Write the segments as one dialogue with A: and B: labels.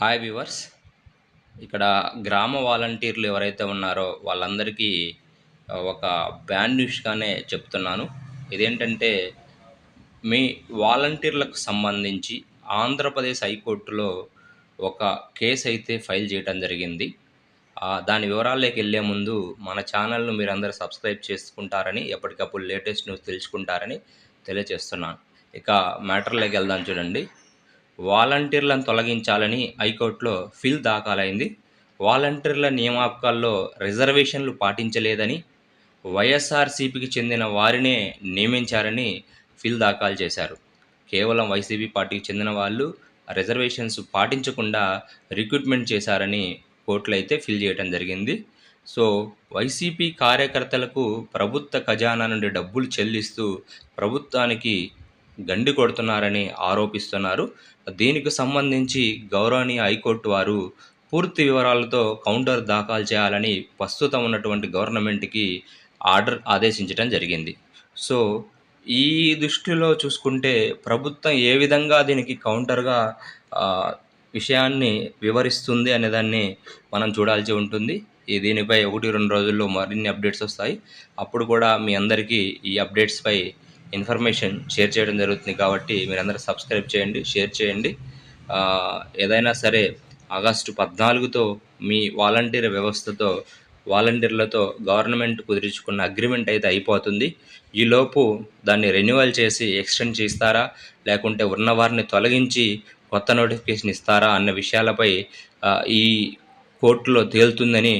A: Hi viewers. ఇక్కడ గ్రామ వాలంటీర్లు ఎవరైతే ఉన్నారో వాళ్ళందరికీ ఒక బ్యాడ్ న్యూస్గానే చెప్తున్నాను. ఇదేంటంటే మీ వాలంటీర్లకు సంబంధించి ఆంధ్రప్రదేశ్ హైకోర్టులో ఒక కేసు అయితే ఫైల్ చేయడం జరిగింది. దాని వివరాల్లోకి వెళ్ళే ముందు మన ఛానల్ను మీరు అందరూ సబ్స్క్రైబ్ చేసుకుంటారని ఎప్పటికప్పుడు లేటెస్ట్ న్యూస్ తెలుసుకుంటారని తెలియజేస్తున్నాను ఇక మ్యాటర్లోకి వెళ్దాం చూడండి. వాలంటీర్లను తొలగించాలని హైకోర్టులో ఫిల్ దాఖలైంది. వాలంటీర్ల నియామకాల్లో రిజర్వేషన్లు పాటించలేదని వైఎస్ఆర్సీపీకి చెందిన వారినే నియమించారని ఫిల్ దాఖలు చేశారు. కేవలం వైసీపీ పార్టీకి చెందిన వాళ్ళు రిజర్వేషన్స్ పాటించకుండా రిక్రూట్మెంట్ చేశారని కోర్టులో అయితే ఫిల్ చేయడం జరిగింది. సో వైసీపీ కార్యకర్తలకు ప్రభుత్వ ఖజానా నుండి డబ్బులు చెల్లిస్తూ ప్రభుత్వానికి గండి కొడుతున్నారని ఆరోపిస్తున్నారు. దీనికి సంబంధించి గౌరవనీయ హైకోర్టు వారు పూర్తి వివరాలతో కౌంటర్ దాఖలు చేయాలని ప్రస్తుతం ఉన్నటువంటి గవర్నమెంట్కి ఆర్డర్ ఆదేశించడం జరిగింది. సో ఈ దృష్టిలో చూసుకుంటే ప్రభుత్వం ఏ విధంగా దీనికి కౌంటర్గా విషయాన్ని వివరిస్తుంది అనేదాన్ని మనం చూడాల్సి ఉంటుంది. ఈ దీనిపై ఒకటి రెండు రోజుల్లో మరిన్ని అప్డేట్స్ వస్తాయి. అప్పుడు కూడా మీ అందరికీ ఈ అప్డేట్స్పై ఇన్ఫర్మేషన్ షేర్ చేయడం జరుగుతుంది కాబట్టి మీరందరూ సబ్స్క్రైబ్ చేయండి షేర్ చేయండి. ఏదైనా సరే ఆగస్టు పద్నాలుగుతో మీ వాలంటీర్ వ్యవస్థతో వాలంటీర్లతో గవర్నమెంట్ కుదిర్చుకున్న అగ్రిమెంట్ అయితే అయిపోతుంది. ఈలోపు దాన్ని రెన్యువల్ చేసి ఎక్స్టెండ్ చేస్తారా లేకుంటే ఉన్న వారిని తొలగించి కొత్త నోటిఫికేషన్ ఇస్తారా అన్న విషయాలపై ఈ కోర్టులో తేలుతుందని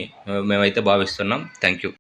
A: మేమైతే భావిస్తున్నాం. Thank you.